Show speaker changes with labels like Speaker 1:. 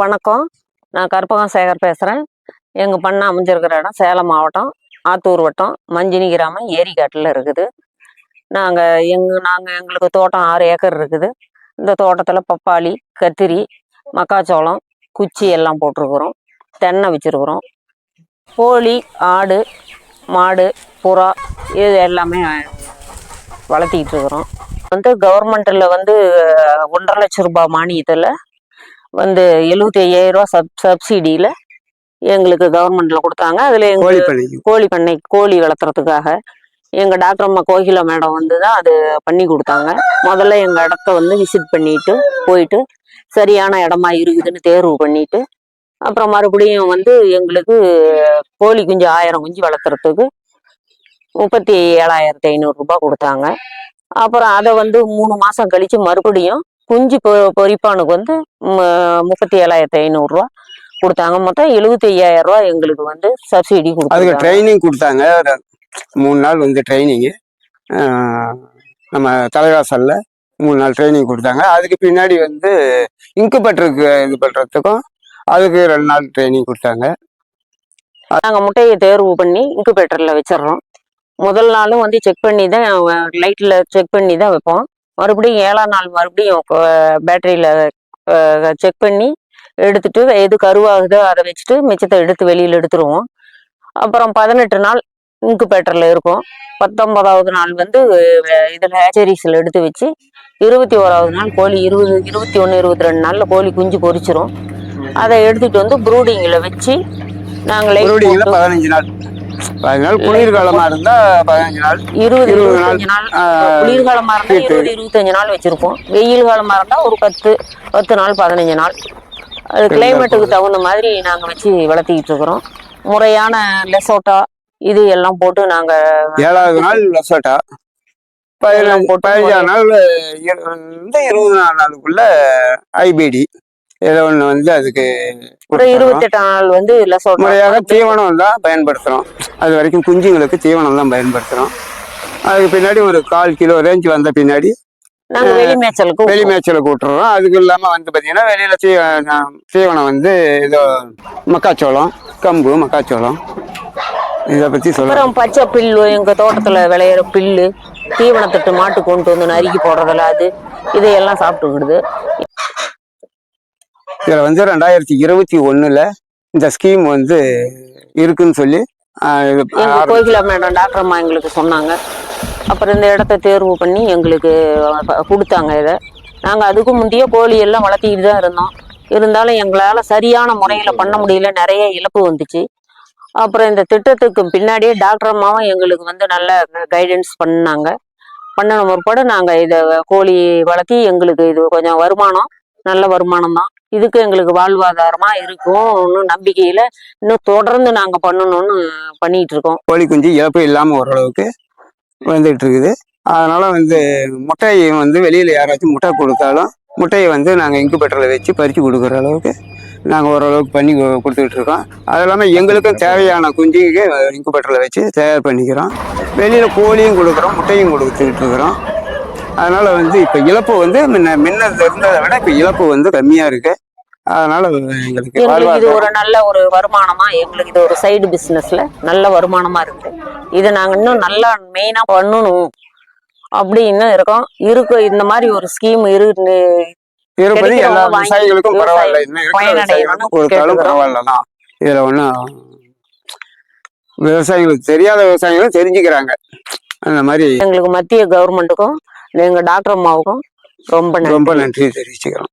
Speaker 1: வணக்கம். நான் கற்பகம் சேகர் பேசுகிறேன் எங்கள் பண்ணை அமைஞ்சிருக்கிற இடம் சேலம் மாவட்டம் ஆத்தூர் வட்டம் மஞ்சினி கிராமம் ஏரிக்காட்டில் இருக்குது. நாங்கள் எங்கள் நாங்கள் எங்களுக்கு தோட்டம் ஆறு ஏக்கர் இருக்குது. இந்த தோட்டத்தில் பப்பாளி கத்திரி மக்காச்சோளம் குச்சி எல்லாம் போட்டிருக்குறோம். தென்னை வச்சுருக்குறோம். கோழி ஆடு மாடு புறா இது எல்லாமே வளர்த்திக்கிட்டு இருக்கிறோம். வந்து கவர்மெண்ட்டில் வந்து ஒன்றரை லட்ச ரூபாய் மானியத்தில் வந்து எழுபத்தி ஐயாயிரம் ரூபா சப் சப்சிடியில் எங்களுக்கு கவர்மெண்ட்டில் கொடுத்தாங்க. அதில்
Speaker 2: கோழி
Speaker 1: எங்களுக்கு கோழி பண்ணை கோழி வளர்த்துறதுக்காக எங்கள் டாக்டர் அம்மா கோகிலா மேடம் வந்து தான் அது பண்ணி கொடுத்தாங்க. முதல்ல எங்கள் இடத்த வந்து விசிட் பண்ணிட்டு போயிட்டு சரியான இடமா இருக்குதுன்னு தேர்வு பண்ணிட்டு அப்புறம் மறுபடியும் வந்து எங்களுக்கு கோழி குஞ்சு ஆயிரம் குஞ்சு வளர்த்துறதுக்கு முப்பத்தி ஏழாயிரத்தி ஐநூறுரூபா கொடுத்தாங்க. அப்புறம் அதை வந்து மூணு மாதம் கழித்து மறுபடியும் குஞ்சு பொ பொரிப்பானுக்கு வந்து முப்பத்தி ஏழாயிரத்தி ஐநூறுரூவா கொடுத்தாங்க. மொத்தம் எழுபத்தி ஐயாயிரம் ரூபா எங்களுக்கு வந்து சப்சிடி
Speaker 2: அதுக்கு
Speaker 1: கொடுத்தாங்க
Speaker 2: ட்ரைனிங் கொடுத்தாங்க. மூணு நாள் வந்து ட்ரைனிங்கு நம்ம தலைவாசல்ல மூணு நாள் ட்ரைனிங் கொடுத்தாங்க. அதுக்கு பின்னாடி வந்து இன்குபேட்டருக்கு இது பண்ணுறதுக்கும் அதுக்கு ரெண்டு நாள் ட்ரைனிங் கொடுத்தாங்க.
Speaker 1: நாங்கள் முட்டையை தேர்வு பண்ணி இன்குபேட்டரில் வச்சிடுறோம். முதல் நாளும் வந்து செக் பண்ணி தான் லைட்டில் செக் பண்ணி தான் வைப்போம். மறுபடியும் ஏழாம் நாள் மறுபடியும் பேட்டரியில் செக் பண்ணி எடுத்துட்டு எது கருவாகுதோ அதை வச்சுட்டு மிச்சத்தை எடுத்து வெளியில் எடுத்துருவோம். அப்புறம் பதினெட்டு நாள் இன்குபேட்டரில் இருக்கும். பத்தொன்பதாவது நாள் வந்து இதில் ஹேச்சரிஸில் எடுத்து வச்சு இருபத்தி ஓராவது நாள் கோழி இருபது இருபத்தி ஒன்று இருபத்தி ரெண்டு நாளில் கோழி குஞ்சு பொரிச்சிரும். அதை எடுத்துட்டு வந்து ப்ரூடிங்கில் வச்சு நாங்களே
Speaker 2: பதினஞ்சு நாள். பதினஞ்சு நாள் குளிர்காலமாக இருந்தால் பதினஞ்சு நாள்
Speaker 1: இருபது
Speaker 2: இருபது
Speaker 1: நாள் குளிர்காலமா இருந்தா. இருபது இருபத்தஞ்சு நாள் வச்சிருப்போம். வெயில் காலமா இருந்தா ஒரு பத்து பத்து நாள் பதினஞ்சு நாள். அது கிளைமேட்டுக்கு தகுந்த மாதிரி நாங்க வச்சு வளர்த்திக்கிட்டு இருக்கிறோம். முறையான லெசோட்டா இது எல்லாம் போட்டு நாங்க
Speaker 2: ஏழாவது நாள் லொசோட்டா பதினஞ்சு நாள் இரு- வந்து இருபது நாள் நாளுக்குள்ள ஐபிடி ஏதோ ஒன்று வந்து அதுக்கு
Speaker 1: ஒரு
Speaker 2: கொடுத்துறோம்.
Speaker 1: இருபத்தெட்டாம் நாள் வந்து
Speaker 2: முறையாக தீவனம் தான் பயன்படுத்துகிறோம் அது வரைக்கும் குஞ்சுங்களுக்கு தீவனம் தான் பயன்படுத்துகிறோம் அதுக்கு பின்னாடி ஒரு கால் கிலோ ரேஞ்ச் வந்த பின்னாடி
Speaker 1: வெளி மேய்ச்சலுக்கு
Speaker 2: வெளி மேய்ச்சலுக்கு விட்டுறோம் அதுக்கு இல்லாமல் வந்து பார்த்தீங்கன்னா வெளியில் தீ தீவனம் வந்து ஏதோ மக்காச்சோளம் கம்பு மக்காச்சோளம். இதை பற்றி
Speaker 1: அப்புறம் பச்சை பில்லு எங்க தோட்டத்துல விளையிற பில்லு தீவனத்தட்டு மாட்டு கொண்டு வந்து நறுக்கி போடுறதுல அது இதையெல்லாம் சாப்பிட்டுக்கிடுது
Speaker 2: இதில் வந்து ரெண்டாயிரத்தி இருபத்தி ஒன்றில் இந்த ஸ்கீம் வந்து இருக்குன்னு சொல்லி
Speaker 1: கோகிலா மேடம் டாக்டர் அம்மா எங்களுக்கு சொன்னாங்க. அப்புறம் இந்த இடத்த தேர்வு பண்ணி எங்களுக்கு கொடுத்தாங்க இதை. நாங்கள் அதுக்கு முந்தைய கோழி எல்லாம் வளர்த்திக்கிட்டு தான் இருந்தோம். இருந்தாலும் எங்களால் சரியான முறையில் பண்ண முடியல. நிறைய இழப்பு வந்துச்சு. அப்புறம் இந்த திட்டத்துக்கு பின்னாடியே டாக்டர் அம்மாவும் எங்களுக்கு வந்து நல்ல கைடன்ஸ் பண்ணாங்க. பண்ணின முற்பாடு நாங்கள் இதை கோழி வளர்த்தி எங்களுக்கு இது கொஞ்சம் வருமானம் நல்ல வருமானம் தான். இதுக்கு எங்களுக்கு வாழ்வாதாரமாக இன்னும் நம்பிக்கையில் இன்னும் தொடர்ந்து நாங்கள் பண்ணணும்னு பண்ணிட்டு இருக்கோம்.
Speaker 2: கோழி குஞ்சு இழப்பு இல்லாமல் ஓரளவுக்கு வந்துட்டு இருக்குது. அதனால வந்து முட்டையை வந்து வெளியில் யாராச்சும் முட்டை கொடுத்தாலும் முட்டையை வந்து நாங்கள் இன்குபேட்டரில் வச்சு பறித்து கொடுக்குற அளவுக்கு நாங்கள் ஓரளவுக்கு பண்ணி கு- கொடுத்துக்கிட்டு இருக்கோம். அது இல்லாமல் எங்களுக்கும் தேவையான குஞ்சுக்கு இன்குபேட்டரில் வச்சு தயார் பண்ணிக்கிறோம். வெளியில் கோழியும் கொடுக்குறோம் முட்டையும் கொடுத்துக்கிட்டு இருக்கிறோம். அதனால் வந்து இப்போ இழப்பு வந்து முன்ன முன்ன இருந்ததை விட இப்போ இழப்பு வந்து கம்மியாக இருக்குது அதனால் எங்களுக்கு
Speaker 1: இது ஒரு நல்ல ஒரு வருமானமா எங்களுக்கு இது ஒரு சைடு பிசினஸ்ல நல்ல வருமானமா இருக்கு. இதை நாங்க இன்னும் நல்லா மெயினா பண்ணணும் அப்படின்னு இருக்கோம். இருக்கு இந்த மாதிரி ஒரு ஸ்கீம் இருக்கு
Speaker 2: இருப்பது எல்லா விவசாயிகளுக்கும்
Speaker 1: விவசாயி
Speaker 2: பரவாயில்ல. இன்னும் இருக்கிற
Speaker 1: பயனடையணும்னு
Speaker 2: விவசாயிகளுக்கும் கொடுத்தாலும்
Speaker 1: கேட்டுக்கிறோம்.
Speaker 2: பரவாயில்ல. தான் இதுல ஒன்றும் விவசாயிகளுக்கு தெரியாத விவசாயிகளும் தெரிஞ்சுக்கிறாங்க. அந்த மாதிரி
Speaker 1: எங்களுக்கு மத்திய கவர்மெண்ட்டுக்கும் எங்க டாக்டர் அம்மாவுக்கும் ரொம்ப நன்றி.
Speaker 2: ரொம்ப நன்றி தெரிவிச்சுக்கிறோம்.